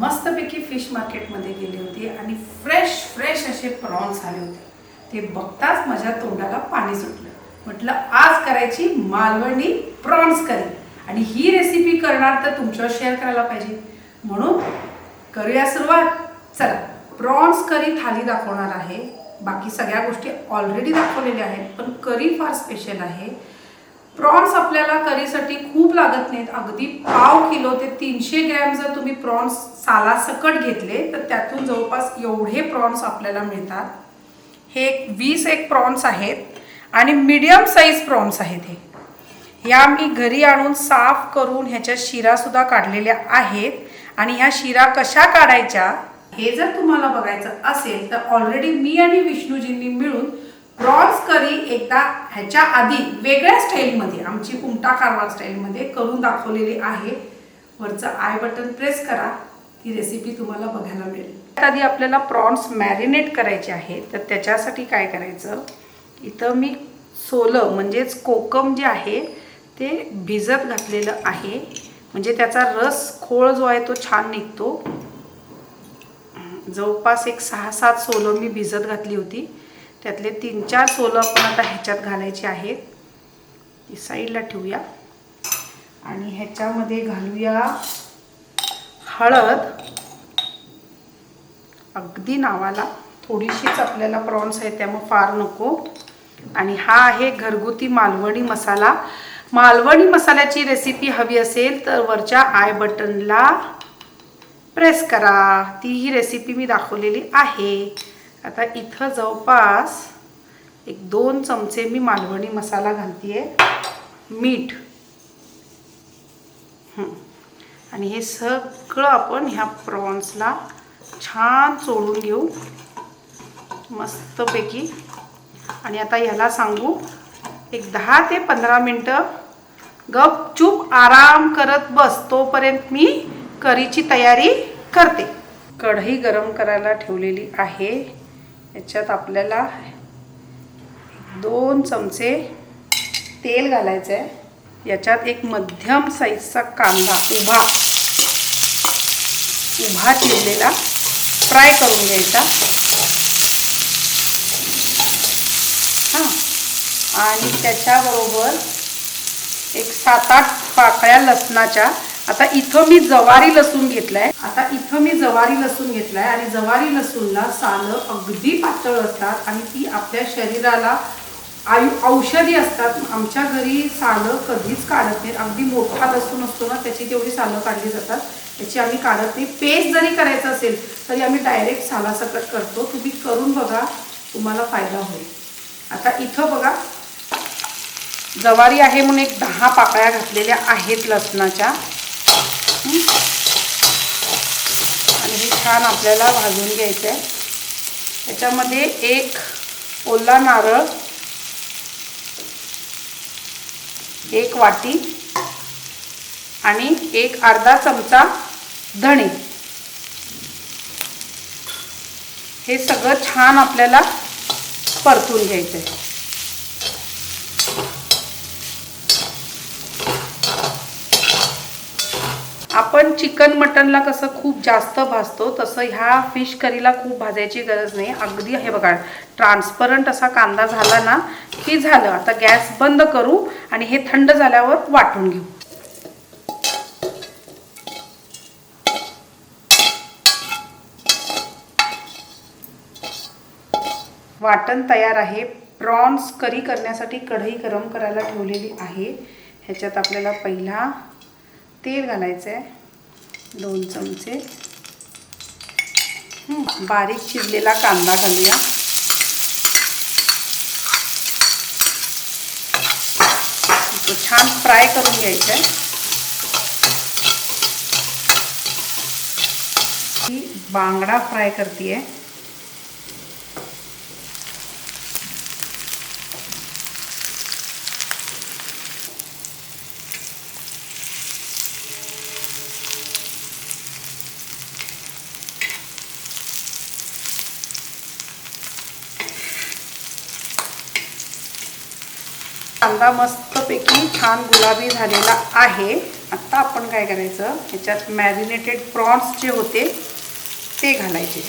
मस्तपैकी फिश मार्केटमध्ये गेली होती आणि फ्रेश फ्रेश असे प्रॉन्स आले होते. ते बघताच माझ्या तोंडाला पाणी सुटलं. म्हटलं आज करायची मालवणी प्रॉन्स करी. आणि ही रेसिपी करणार तर तुमच्यावर शेअर करायला पाहिजे. म्हणून करूया सुरुवात. चला प्रॉन्स करी थाली दाखवणार आहे. बाकी सगळ्या गोष्टी ऑलरेडी दाखवलेल्या आहेत पण करी फार स्पेशल आहे. प्रॉन्स आपल्याला करीसाठी खूप लागत नाहीत. अगदी पाव किलो ते तीनशे ग्रॅम जर तुम्ही प्रॉन्स सालासकट घेतले तर त्यातून जवळपास एवढे प्रॉन्स आपल्याला मिळतात. हे एक वीस एक प्रॉन्स आहेत आणि मीडियम साईज प्रॉन्स आहेत हे. ह्या मी घरी आणून साफ करून ह्याच्या शिरासुद्धा काढलेल्या आहेत. आणि ह्या शिरा कशा काढायच्या हे जर तुम्हाला बघायचं असेल तर ऑलरेडी मी आणि विष्णूजींनी मिळून प्रॉन्स करी एकदा ह्याच्या आधी वेगळ्या स्टाईलमध्ये आमची कुमटा कारवार स्टाईलमध्ये करून दाखवलेली आहे. वरचं आय बटन प्रेस करा ती रेसिपी तुम्हाला बघायला मिळेल. त्यात आधी आपल्याला प्रॉन्स मॅरिनेट करायचे आहेत तर त्याच्यासाठी काय करायचं? इथं मी सोलं म्हणजेच कोकम जे आहे ते भिजत घातलेलं आहे. म्हणजे त्याचा रस खोळ जो आहे तो छान निघतो. जवळपास एक सहा सात सोलं मी भिजत घातली होती. त्यातले तीन चार सोलं आपण आता ह्याच्यात घालायचे आहेत. ती साईडला ठेवूया. आणि ह्याच्यामध्ये घालूया हळद. अगदी नावाला थोडीशीच आपल्याला प्रॉन्स आहे त्यामुळे फार नको. आणि हा आहे घरगुती मालवणी मसाला. मालवणी मसाल्याची रेसिपी हवी असेल तर वरच्या आय बटनला प्रेस करा. ती ही रेसिपी मी दाखवलेली आहे. आता इथं जवळपास एक दोन चमचे मी मालवणी मसाला घालते मीठ. आणि हे सगळं आपण ह्या प्रॉन्सला छान चोळून घेऊ. मस्तपैकी. आणि आता ह्याला सांगू एक दहा ते पंधरा मिनटं गपचूप आराम करत बस तोपर्यंत मी करीची तयारी करते. कढई गरम करायला ठेवलेली आहे. याच्यात आपल्याला दोन चमचे तेल घालायचं आहे याच्यात एक मध्यम साईजचा कांदा उभा उभा चिरलेला फ्राय करून घ्यायचा. हां. आणि त्याच्याबरोबर एक सात आठ पाकळ्या लसणाच्या आता इथं मी जवारी लसूण घेतलाय. आता इथं मी जवारी लसूण घेतलाय आणि जवारी लसूणला सालं अगदी पातळ असतात आणि ती आपल्या शरीराला आयु औषधी असतात. आमच्या घरी सालं कधीच काढत नाहीत. अगदी मोठा लसूण असतो ना त्याची तेवढी सालं काढली जातात. त्याची आम्ही काढत नाही. पेस्ट जरी करायचं असेल तरी आम्ही डायरेक्ट सालासकट करतो. तुम्ही करून बघा तुम्हाला फायदा होईल. आता इथं बघा. जवारी आहे म्हणून एक दहा पाकळ्या घातलेल्या आहेत लसणाच्या. आणि हे छान आपल्याला भाजून घ्यायचं आहे त्याच्यामध्ये एक ओला नारळ एक वाटी आणि एक अर्धा चमचा धणे. हे सगळं छान आपल्याला परतून घ्यायचं आहे आपण चिकन मटनला कसं खूप जास्त भाजतो तसं ह्या फिश करीला खूप भाजायची गरज नाही. अगदी हे बघा ट्रान्सपरंट असा कांदा झाला ना की झालं. आता गॅस बंद करू आणि हे थंड झाल्यावर वाटून घेऊ. वाटण तयार आहे. प्रॉन्स करी करण्यासाठी कढई गरम करायला ठेवलेली आहे. ह्याच्यात आपल्याला पहिला तेल घालायचं आहे दोन चमचे. बारीक चिरलेला कांदा घालूया. तो छान फ्राय करून घ्यायचा आहे बांगडा फ्राय करते आहे कांदा मस्तपैकी छान गुलाबी झालेला आहे. आता आपण काय करायचं? ह्याच्यात मॅरिनेटेड प्रॉन्स जे होते ते घालायचे.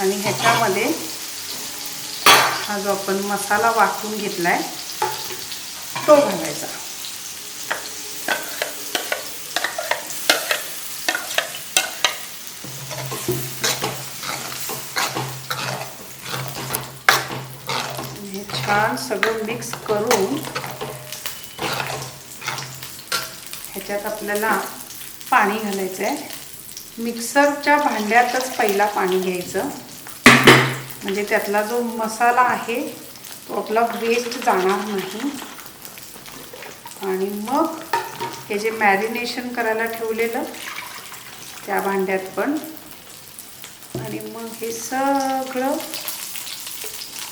आणि ह्याच्यामध्ये हा जो आपण मसाला वाटून आहे तो घालायचा. हे छान सगळं मिक्स करून ह्याच्यात आपल्याला पाणी घालायचं आहे मिक्सरच्या भांड्यातच पहिला पाणी घ्यायचं. म्हणजे त्यातला जो मसाला आहे तो आपला वेस्ट जाणार नाही. आणि मग हे जे मॅरिनेशन करायला ठेवलेलं त्या भांड्यात पण हे सगळं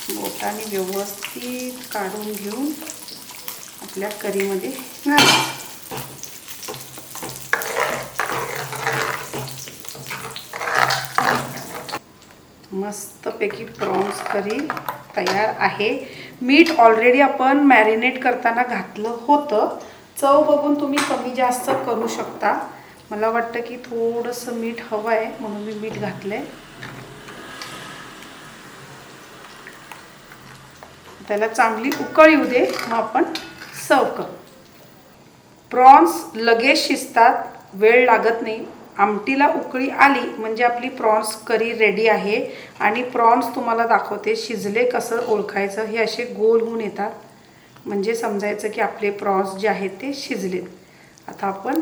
बोटाने व्यवस्थित काढून घेऊन आपल्या करीमध्ये घालायचं मस्तपैकी प्रॉन्स करी तयार आहे. मीठ ऑलरेडी आपण मॅरिनेट करताना घातलं होतं. चव बघून तुम्ही कमी जास्त करू शकता. मला वाटतं की थोडंसं मीठ हवं आहे म्हणून मी मीठ घातलं आहे त्याला चांगली उकळ येऊ दे मग आपण सर्व करू. प्रॉन्स लगेच शिजतात वेळ लागत नाही. आमटीला उकळी आली म्हणजे आपली प्रॉन्स करी रेडी आहे. आणि प्रॉन्स तुम्हाला दाखवते शिजले कसं ओळखायचं हे असे गोल होऊन येतात. म्हणजे समजायचं की आपले प्रॉन्स जे आहेत ते शिजलेत. आता आपण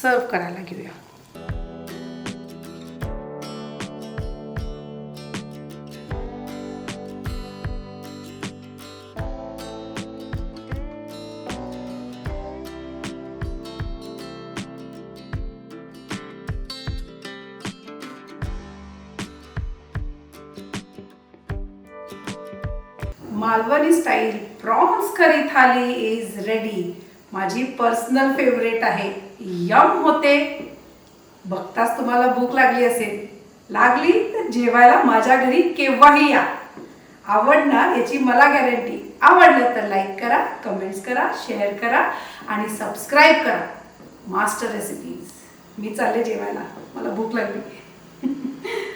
सर्व करायला घेऊया. Malvani style prawns curry thali is ready माझी पर्सनल फेवरेट आहे. यम होते. बघताच तुम्हाला भूक लागली असेल. लागली तर जेवायला माझ्या घरी केव्हाही या. आवडणार याची मला गॅरंटी आवडलं तर लाईक करा कमेंट्स करा शेअर करा आणि सबस्क्राईब करा. मास्टर रेसिपीज मी चालले जेवायला. मला भूक लागली.